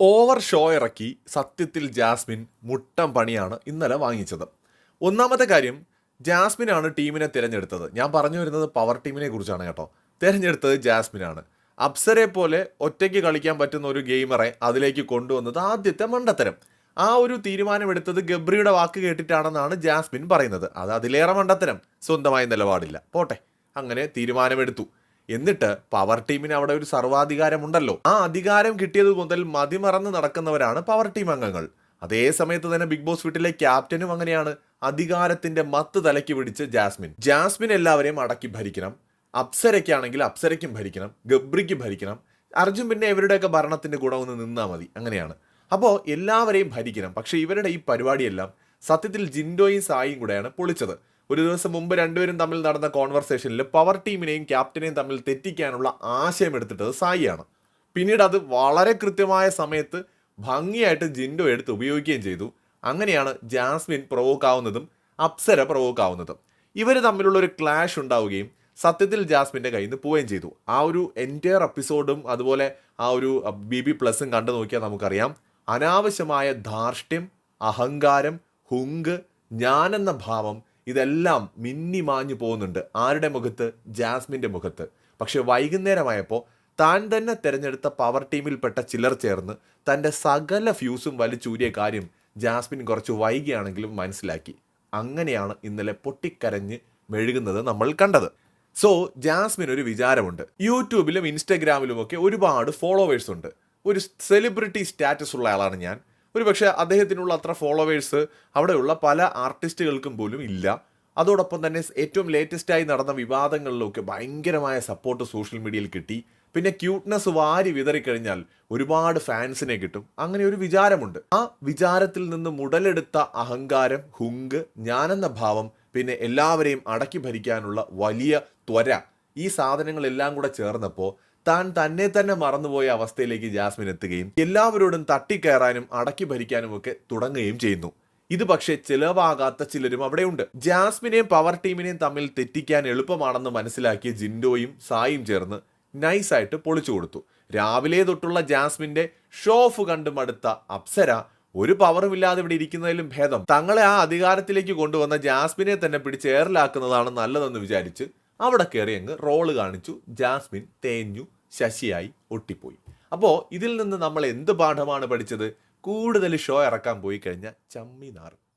Over show ഇറക്കി സത്യത്തിൽ Jasmine Muttom പണിയാണ് ഇന്നലെ വാങ്ങിച്ചത്. ഒന്നാമത്തെ കാര്യം ജാസ്മിനാണ് ടീമിനെ തിരഞ്ഞെടുത്തത്. ഞാൻ പറഞ്ഞു വരുന്നത് പവർ ടീമിനെ കുറിച്ചാണ് കേട്ടോ. തിരഞ്ഞെടുത്തത് ജാസ്മിനാണ്. അപ്സരെ പോലെ ഒറ്റയ്ക്ക് കളിക്കാൻ പറ്റുന്ന ഒരു ഗെയിമറെ അതിലേക്ക് കൊണ്ടുവന്നത് ആദ്യത്തെ മണ്ടത്തരം. ആ ഒരു തീരുമാനമെടുത്തത് ഗബ്രിയുടെ വാക്ക് കേട്ടിട്ടാണെന്നാണ് ജാസ്മിൻ പറയുന്നത്. അത് അതിലേറെ മണ്ടത്തരം. സ്വന്തമായ നിലപാടില്ല. പോട്ടെ. അങ്ങനെ തീരുമാനമെടുത്തു. എന്നിട്ട് പവർ ടീമിന് അവിടെ ഒരു സർവാധികാരമുണ്ടല്ലോ. ആ അധികാരം കിട്ടിയത് മുതൽ മതിമറന്ന് നടക്കുന്നവരാണ് പവർ ടീം അംഗങ്ങൾ. അതേ സമയത്ത് തന്നെ ബിഗ് ബോസ് വീട്ടിലെ ക്യാപ്റ്റനും അങ്ങനെയാണ്. അധികാരത്തിന്റെ മത്ത് തലയ്ക്ക് പിടിച്ച് ജാസ്മിൻ. ജാസ്മിൻ എല്ലാവരെയും അടക്കി ഭരിക്കണം. അപ്സരയ്ക്കാണെങ്കിൽ അപ്സരയ്ക്കും ഭരിക്കണം. ഗബ്രിക്ക് ഭരിക്കണം. അർജുൻ പിന്നെ ഇവരുടെയൊക്കെ ഭരണത്തിന്റെ ഒന്ന് നിന്നാൽ മതി. അങ്ങനെയാണ്. അപ്പോൾ എല്ലാവരെയും ഭരിക്കണം. പക്ഷേ ഇവരുടെ ഈ പരിപാടിയെല്ലാം സത്യത്തിൽ ജിൻഡോയും സായിയും കൂടെയാണ് പൊളിച്ചത്. ഒരു ദിവസം മുമ്പ് രണ്ടുപേരും തമ്മിൽ നടന്ന കോൺവെർസേഷനിൽ പവർ ടീമിനെയും ക്യാപ്റ്റനെയും തമ്മിൽ തെറ്റിക്കാനുള്ള ആശയം എടുത്തിട്ടത് സായിയാണ്. പിന്നീട് അത് വളരെ കൃത്യമായ സമയത്ത് ഭംഗിയായിട്ട് ജിൻഡോ എടുത്ത് ഉപയോഗിക്കുകയും ചെയ്തു. അങ്ങനെയാണ് ജാസ്മിൻ പ്രൊവോക്ക് ആവുന്നതും അപ്സര പ്രൊവോക്ക് ആവുന്നതും. ഇവർ തമ്മിലുള്ള ഒരു ക്ലാഷ് ഉണ്ടാവുകയും സത്യത്തിൽ ജാസ്മിന്റെ കയ്യിൽ നിന്ന് പോവുകയും ചെയ്തു. ആ ഒരു എന്റയർ എപ്പിസോഡും അതുപോലെ ആ ഒരു ബി ബി പ്ലസും കണ്ടു നോക്കിയാൽ നമുക്കറിയാം. അനാവശ്യമായ ധാർഷ്ട്യം അഹങ്കാരം ഹുങ്ക് ഞാനെന്ന ഭാവം ഇതെല്ലാം മിന്നി മാഞ്ഞു പോകുന്നുണ്ട്. ആരുടെ മുഖത്ത്? ജാസ്മിന്റെ മുഖത്ത്. പക്ഷേ വൈകുന്നേരമായപ്പോൾ താൻ തന്നെ തിരഞ്ഞെടുത്ത പവർ ടീമിൽപ്പെട്ട ചിലർ ചേർന്ന് തന്റെ സകല ഫ്യൂസും വലിച്ചൂരിയ കാര്യം ജാസ്മിൻ കുറച്ച് വൈകിയാണെങ്കിലും മനസ്സിലാക്കി. അങ്ങനെയാണ് ഇന്നലെ പൊട്ടിക്കരഞ്ഞ് മെഴുകുന്നത് നമ്മൾ കണ്ടത്. സോ ജാസ്മിൻ ഒരു വിചാരമുണ്ട്. യൂട്യൂബിലും ഇൻസ്റ്റഗ്രാമിലും ഒക്കെ ഒരുപാട് ഫോളോവേഴ്സ് ഉണ്ട്. ഒരു സെലിബ്രിറ്റി സ്റ്റാറ്റസ് ഉള്ള ആളാണ് ഞാൻ. ഒരു പക്ഷേ അദ്ദേഹത്തിനുള്ള അത്ര ഫോളോവേഴ്സ് അവിടെയുള്ള പല ആർട്ടിസ്റ്റുകൾക്കും പോലും ഇല്ല. അതോടൊപ്പം തന്നെ ഏറ്റവും ലേറ്റസ്റ്റായി നടന്ന വിവാദങ്ങളിലൊക്കെ ഭയങ്കരമായ സപ്പോർട്ട് സോഷ്യൽ മീഡിയയിൽ കിട്ടി. പിന്നെ ക്യൂട്ട്നെസ് വാരി വിതറിക്കഴിഞ്ഞാൽ ഒരുപാട് ഫാൻസിനെ കിട്ടും. അങ്ങനെ ഒരു വിചാരമുണ്ട്. ആ വിചാരത്തിൽ നിന്ന് മുടലെടുത്ത അഹങ്കാരം ഹുങ്ക് ഞാനെന്ന ഭാവം പിന്നെ എല്ലാവരെയും അടക്കി ഭരിക്കാനുള്ള വലിയ ത്വര ഈ സാധനങ്ങളെല്ലാം കൂടെ ചേർന്നപ്പോൾ താൻ തന്നെ തന്നെ മറന്നുപോയ അവസ്ഥയിലേക്ക് ജാസ്മിൻ എത്തുകയും എല്ലാവരോടും തട്ടിക്കയറാനും അടക്കി ഭരിക്കാനും ഒക്കെ തുടങ്ങുകയും ചെയ്യുന്നു. ഇത് പക്ഷേ ചിലവാകാത്ത ചിലരും അവിടെയുണ്ട്. ജാസ്മിനെയും പവർ ടീമിനെയും തമ്മിൽ തെറ്റിക്കാൻ എളുപ്പമാണെന്ന് മനസ്സിലാക്കിയ ജിൻഡോയും സായും ചേർന്ന് നൈസായിട്ട് പൊളിച്ചു കൊടുത്തു. രാവിലെ തൊട്ടുള്ള ജാസ്മിന്റെ ഷോ ഓഫ് കണ്ടു മടുത്ത അപ്സര ഒരു പവറും ഇല്ലാതെ ഇവിടെ ഇരിക്കുന്നതിലും ഭേദം. തങ്ങളെ ആ അധികാരത്തിലേക്ക് കൊണ്ടുവന്ന ജാസ്മിനെ തന്നെ പിടിച്ച് എയറിലാക്കുന്നതാണ് നല്ലതെന്ന് വിചാരിച്ച് അവിടെ കയറി അങ്ങ് റോൾ കാണിച്ചു. ജാസ്മിൻ തേഞ്ഞു. ശശിയായി ഒട്ടിപ്പോയി. അപ്പോൾ ഇതിൽ നിന്ന് നമ്മൾ എന്ത് പാഠമാണ് പഠിച്ചത്? കൂടുതൽ ഷോ ഇറക്കാൻ പോയി കഴിഞ്ഞാൽ ചമ്മി നാറും.